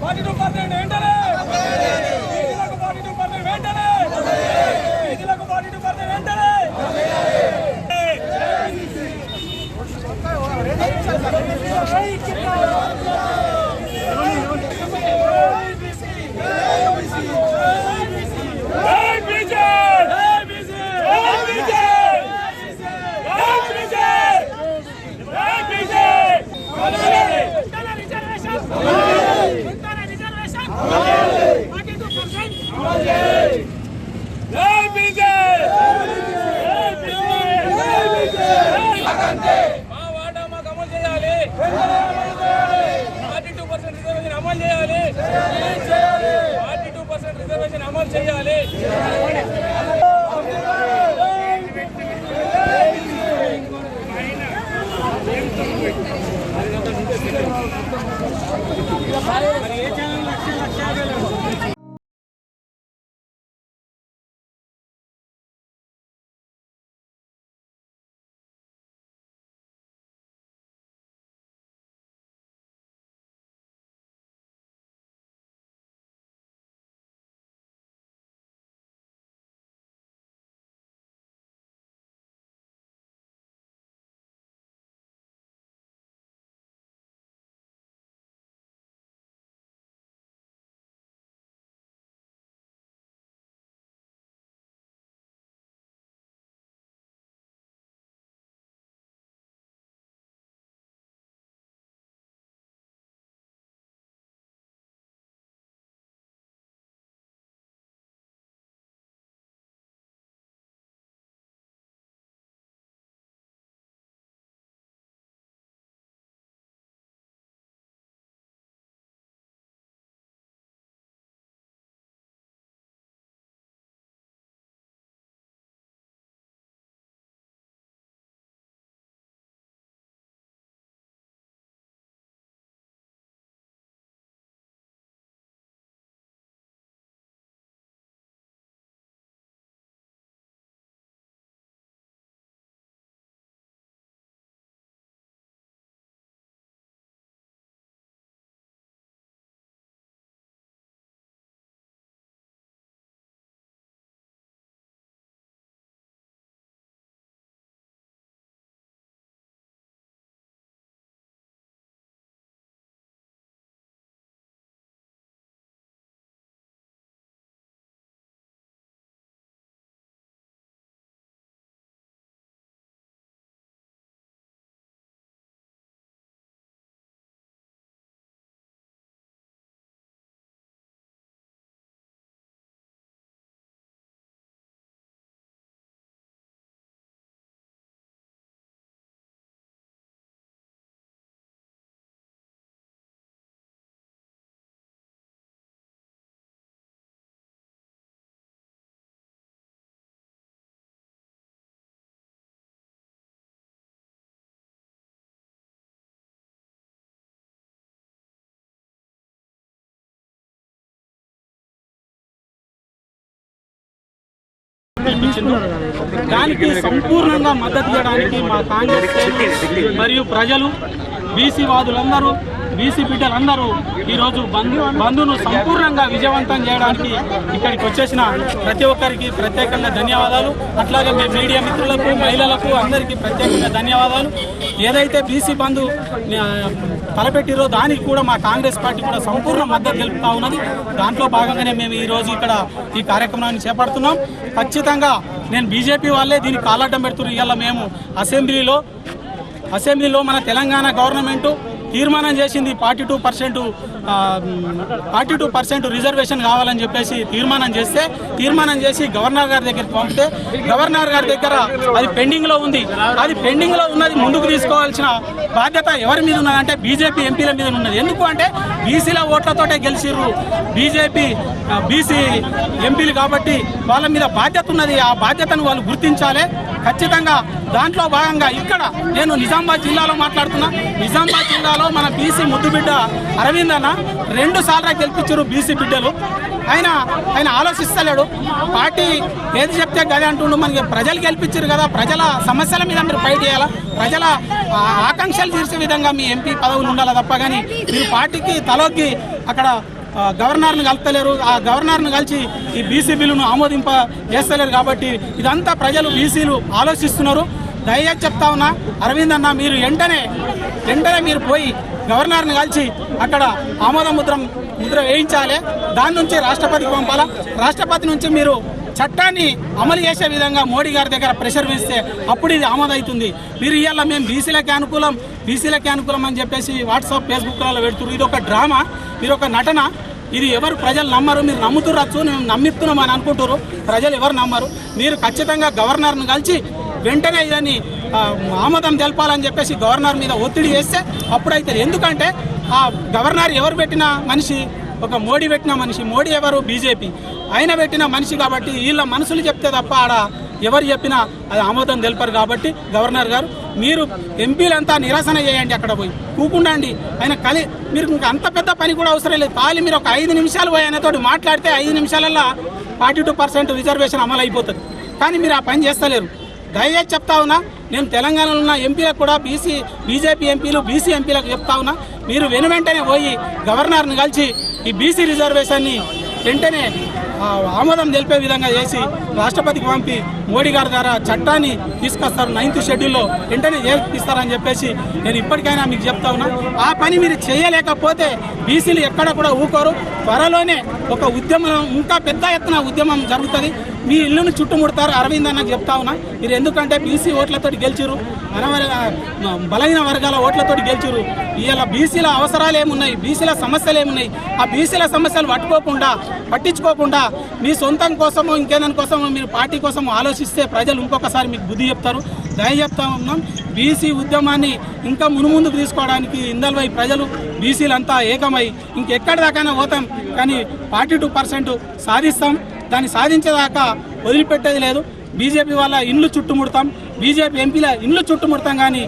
Forty two percent వెంటనే నిధులకు forty two percent వెంటనే నిధులకు ఫార్టీ టూ పర్సెంట్ వెంటనే మా వాటా మాకు అమలు చేయాలి ఫార్టీ టూ పర్సెంట్ రిజర్వేషన్ అమలు చేయాలి ఫార్టీ టూ దానికి సంపూర్ణంగా మద్దతు ఇవ్వడానికి మా కాంగ్రెస్ మరియు ప్రజలు బీసీ వాదులందరూ బీసీ బిడ్డలందరూ ఈరోజు బంధు బంధును సంపూర్ణంగా విజయవంతం చేయడానికి ఇక్కడికి వచ్చేసిన ప్రతి ఒక్కరికి ప్రత్యేకంగా ధన్యవాదాలు. అట్లాగే మీ మీడియా మిత్రులకు మహిళలకు అందరికీ ప్రత్యేకంగా ధన్యవాదాలు. ఏదైతే బీసీ బంధు తలపెట్టిరో దానికి కూడా మా కాంగ్రెస్ పార్టీ కూడా సంపూర్ణ మద్దతు తెలుపుతా ఉన్నది. దాంట్లో భాగంగానే మేము ఈరోజు ఇక్కడ ఈ కార్యక్రమాన్ని చేపడుతున్నాం. ఖచ్చితంగా నేను బీజేపీ వాళ్ళే దీనికి కాలడ్డం పెడుతున్నారు. ఇవాళ మేము అసెంబ్లీలో అసెంబ్లీలో మన తెలంగాణ గవర్నమెంటు తీర్మానం చేసింది forty two percent forty two percent reservation కావాలని చెప్పేసి తీర్మానం చేస్తే తీర్మానం చేసి గవర్నర్ గారి దగ్గరికి పంపితే గవర్నర్ గారి దగ్గర అది పెండింగ్లో ఉంది. అది పెండింగ్లో ఉన్నది ముందుకు తీసుకోవాల్సిన బాధ్యత ఎవరి మీద ఉన్నదంటే బీజేపీ ఎంపీల మీద ఉన్నది. ఎందుకు అంటే బీసీల ఓట్లతోటే గెలిచిర్రు. బీజేపీ బీసీ ఎంపీలు కాబట్టి వాళ్ళ మీద బాధ్యత ఉన్నది. ఆ బాధ్యతను వాళ్ళు గుర్తించాలి. ఖచ్చితంగా దాంట్లో భాగంగా ఇక్కడ నేను నిజామాబాద్ జిల్లాలో మాట్లాడుతున్నా. నిజామాబాద్ జిల్లాలో మన బీసీ ముద్దుబిడ్డ అరవింద్ అన్న రెండు సార్లు గెలిపించారు బీసీ బిడ్డలు. ఆయన ఆయన ఆలోచిస్తలేడు. పార్టీ ఏది చెప్తే గదే అంటుండు. మనకి ప్రజలు గెలిపించారు కదా. ప్రజల సమస్యల మీద మీరు ఫైట్ చేయాలా? ప్రజల ఆకాంక్షలు తీర్చే విధంగా మీ ఎంపీ పదవులు ఉండాలి తప్ప? కానీ మీరు పార్టీకి తలొగ్గి అక్కడ గవర్నర్ను కలపలేరు ఆ గవర్నర్ను కలిసి ఈ బీసీ బిల్లును ఆమోదింప చేస్తలేరు కాబట్టి ఇదంతా ప్రజలు బీసీలు ఆలోచిస్తున్నారు. దయచేసి చెప్తా ఉన్నా అరవింద్ అన్న మీరు వెంటనే వెంటనే మీరు పోయి గవర్నర్ని కలిసి అక్కడ ఆమోద ముద్ర ముద్ర వేయించాలి. దాని నుంచి రాష్ట్రపతికి పంపాలా? రాష్ట్రపతి నుంచి మీరు చట్టాన్ని అమలు చేసే విధంగా మోడీ గారి దగ్గర ప్రెషర్ వేస్తే అప్పుడు ఇది ఆమోదవుతుంది. మీరు ఇవాళ మేము బీసీలకి అనుకూలం బీసీలకి అనుకూలం అని చెప్పేసి వాట్సాప్ ఫేస్బుక్లలో పెడుతున్నారు. ఇది ఒక డ్రామా మీరు ఒక నటన. ఇది ఎవరు ప్రజలు నమ్మరు? మీరు నమ్ముతురచ్చు మేము నమ్మిస్తున్నాం అని అనుకుంటారు ప్రజలు ఎవరు నమ్మరు? మీరు ఖచ్చితంగా గవర్నర్ను కలిసి వెంటనే ఇదని ఆ, ఆమోదం తెలపాలని చెప్పేసి గవర్నర్ మీద ఒత్తిడి చేస్తే అప్పుడైతే ఎందుకంటే ఆ గవర్నర్ ఎవరు పెట్టిన మనిషి? ఒక మోడీ పెట్టిన మనిషి. మోడీ ఎవరు? బీజేపీ. ఆయన పెట్టిన మనిషి కాబట్టి వీళ్ళ మనసులు చెప్తే తప్ప ఆడ ఎవరు చెప్పినా అది ఆమోదం తెలిపారు కాబట్టి గవర్నర్ గారు మీరు ఎంపీలంతా నిరసన చేయండి అక్కడ పోయి. కూకుండండి ఆయన కలి మీరు ఇంకా అంత పెద్ద పని కూడా అవసరం లేదు. ఖాళీ మీరు ఒక ఐదు నిమిషాలు పోయి ఆయనతో మాట్లాడితే ఐదు నిమిషాలల్లో ఫార్టీ టూ పర్సెంట్ రిజర్వేషన్ అమలు అయిపోతుంది. కానీ మీరు ఆ పని చేస్తలేరు. దయచేసి చెప్తా ఉన్నా నేను తెలంగాణలో ఉన్న ఎంపీలకు కూడా బీసీ బీజేపీ ఎంపీలు బీసీ ఎంపీలకు చెప్తా ఉన్నా మీరు వెను వెంటనే పోయి గవర్నర్ని కలిసి ఈ బీసీ రిజర్వేషన్ని వెంటనే ఆమోదం తెలిపే విధంగా చేసి రాష్ట్రపతికి పంపి మోడీ గారి ద్వారా చట్టాన్ని తీసుకొస్తారు నైన్త్ షెడ్యూల్లో. వెంటనే చేపిస్తారని చెప్పేసి నేను ఇప్పటికైనా మీకు చెప్తా ఉన్నా. ఆ పని మీరు చేయలేకపోతే బీసీలు ఎక్కడ కూడా ఊకోరు. త్వరలోనే ఒక ఉద్యమం ఇంకా పెద్ద ఎత్తున ఉద్యమం జరుగుతుంది. మీ ఇల్లును చుట్టుముడతారు అరవింద్ అన్నకు చెప్తా ఉన్నా. మీరు ఎందుకంటే బీసీ ఓట్లతో గెలిచిరు అనవర బలహీన వర్గాల ఓట్లతో గెలిచిరు ఇవాళ బీసీల అవసరాలు ఏమున్నాయి బీసీల సమస్యలు ఏమున్నాయి ఆ బీసీల సమస్యలు పట్టుకోకుండా పట్టించుకోకుండా మీ సొంతం కోసమో ఇంకేదాని కోసమో మీరు పార్టీ కోసం ఆలోచిస్తే ప్రజలు ఇంకొకసారి మీకు బుద్ధి చెప్తారు. దయ చెప్తా ఉన్నాం. బీసీ ఉద్యమాన్ని ఇంకా మునుముందుకు తీసుకోవడానికి ఇందల్వై ప్రజలు బీసీలంతా ఏకమై ఇంకెక్కడి దాకైనా పోతాం. కానీ ఫార్టీ టూ పర్సెంట్ సాధిస్తాం. దాన్ని సాధించేదాకా వదిలిపెట్టేది లేదు. బీజేపీ వాళ్ళ ఇండ్లు చుట్టుముడతాం. బీజేపీ ఎంపీల ఇండ్లు చుట్టుముడతాం కానీ